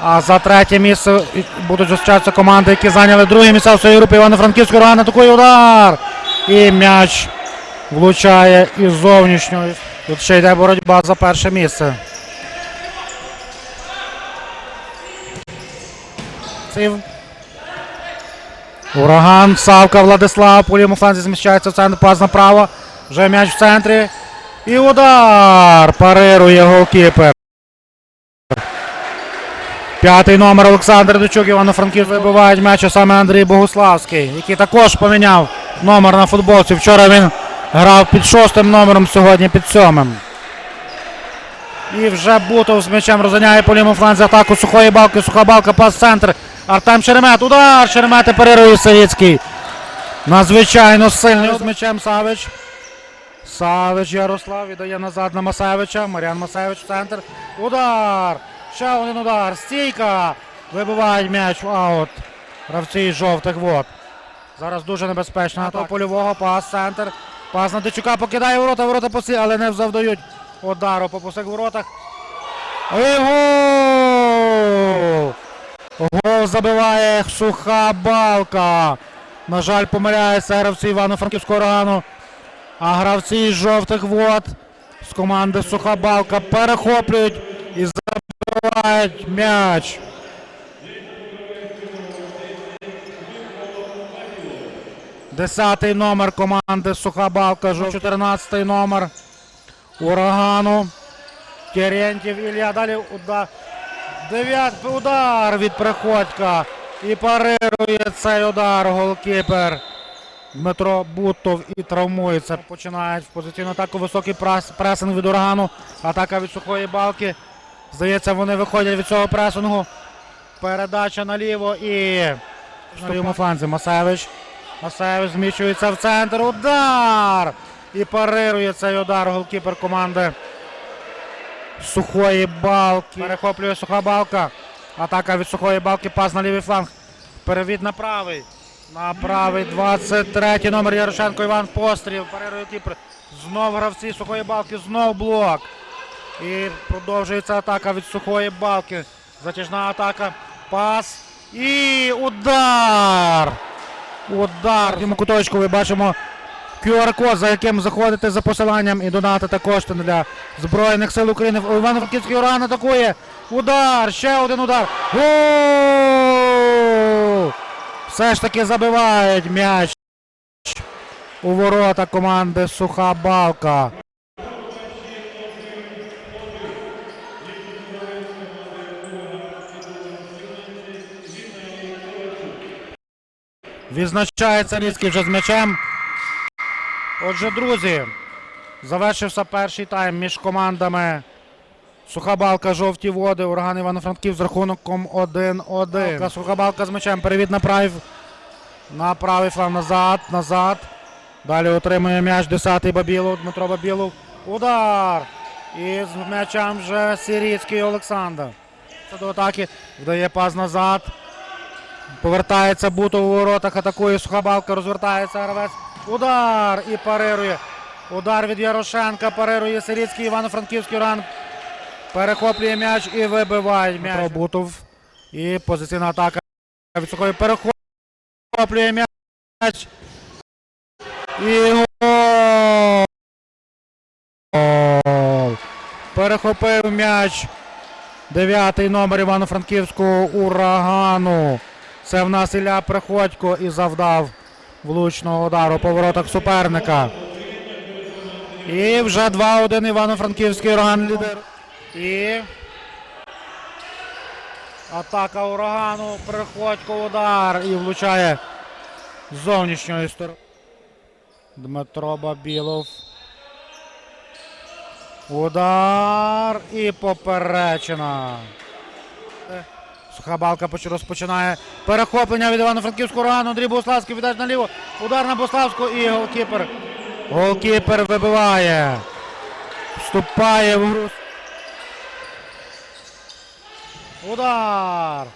А за третє місце будуть зустрічатися команди, які зайняли друге місце в своїй групі. Івано-Франківський ураган атакує удар. І м'яч влучає із зовнішньої. Тут ще йде боротьба за перше місце. Ураган, Савка, Владислав, по лівому зміщається в центр, пас направо. Вже м'яч в центрі. І удар! Парирує голкіпер. П'ятий номер Олександр Дучук, Івано-Франківськ вибивають м'яч, а саме Андрій Богуславський, який також поміняв номер на футболці. Вчора він грав під шостим номером, сьогодні під сьомим. І вже Бутов з м'ячем розганяє по лівому фланзі атаку сухої балки. Суха балка, пас центр. Артем Шеремет. Удар! Шеремет і парирує Савіцький. Надзвичайно сильний з м'ячем Савич. Савич Ярослав віддає назад на Масевича. Мар'ян Масевич в центр. Удар! Ще один удар. Стійка. Вибивають м'яч в аут. Гравці жовтих вод. Зараз дуже небезпечна атака польового. Пас центр. Пас на Дичука покидає ворота. Ворота поси, але не завдають удару по пустих воротах. І гол! Гол забиває суха балка. На жаль, помиляється гравці Івано-Франківського урагану. А гравці жовтих вод з команди Суха Балка перехоплюють і м'яч. Десятий номер команди Суха Балка, жов- 14 номер урагану. Терентів Ілля. Далі удар. Дев'ятий удар від Приходька. І парирує цей удар голкіпер. Дмитро Бутов і травмується. Починають в позиційну атаку високий прес- пресинг від урагану. Атака від сухої балки. Здається, вони виходять від цього пресингу. Передача наліво і на лівому фланзі Масевич. Масевич зміщується в центр. Удар! І парирує цей удар голкіпер команди сухої балки. Перехоплює суха балка. Атака від сухої балки. Пас на лівий фланг. Перевід на правий. На правий 23 номер Ярошенко Іван Постріл. Парирує кіпер. Знов гравці сухої балки, знов блок. І продовжується атака від сухої балки. Затяжна атака. Пас. І удар. Удар. В цьому куточку ви бачимо QR-код, за яким заходите за посиланням і донатите кошти для Збройних сил України. Івано-Франківський ураган атакує. Удар. Ще один удар. Гол! Все ж таки забивають м'яч у ворота команди Суха Балка. Відзначається Різкий вже з м'ячем. Отже, друзі, завершився перший тайм між командами Суха балка, жовті води, ураган Івано-Франків з рахунком 1-1. Суха балка з м'ячем. Перевід на правий, на правий фланг назад, назад. Далі отримує м'яч 10-й Бабілов, Дмитро Бабілов. Удар! І з м'ячем вже Сіріцький Олександр. Це до атаки. Вдає пас назад. Повертається Бутов у воротах, атакує Сухабалка, розвертається гравець. Удар і парирує. Удар від Ярошенка, парирує Сиріцький, Івано-Франківський ран. Перехоплює м'яч і вибиває м'яч. Бутов. І позиційна атака від сухої перехоплює м'яч. І гол! Перехопив м'яч. Дев'ятий номер Івано-Франківського урагану. Це в нас Ілля Приходько і завдав влучного удару по воротах суперника. І вже 2-1 Івано-Франківський ураган лідер. І атака урагану. Приходько удар і влучає з зовнішньої сторони. Дмитро Бабілов. Удар і поперечина. Суха розпочинає перехоплення від Івано-Франківського урагану. Андрій Богославський віддасть наліво. Удар на Богославську і голкіпер. Голкіпер вибиває. Вступає в гру. Удар.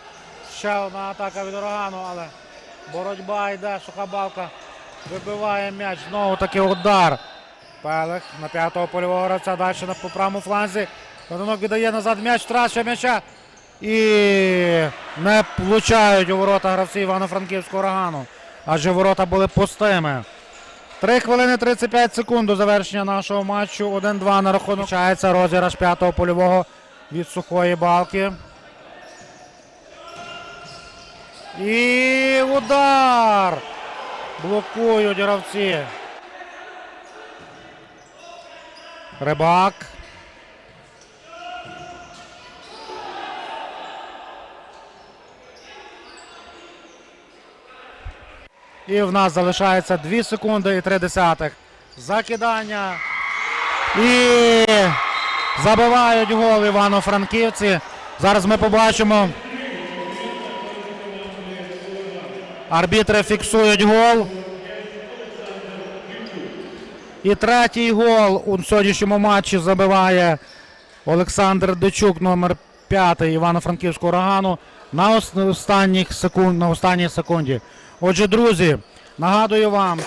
Ще одна атака від урагану, але боротьба йде. Суха балка вибиває м'яч. Знову таки удар. Пелех на п'ятого польового гравця. Далі на по правому фланзі. Годунок віддає назад м'яч. Втрачає м'яча. І не влучають у ворота гравці Івано-Франківського урагану, адже ворота були пустими. 3 хвилини 35 секунд до завершення нашого матчу. 1-2 на рахунок. Почається розіграш п'ятого польового від сухої балки. І удар! Блокують гравці. Рибак. І в нас залишається 2 секунди і 3 десятих. Закидання. І забивають гол Івано-Франківці. Зараз ми побачимо. Арбітри фіксують гол. І третій гол у сьогоднішньому матчі забиває Олександр Дичук, номер 5 Івано-Франківського урагану на ос- останніх секунд, на останній секунді. Отже, друзі, нагадую вам,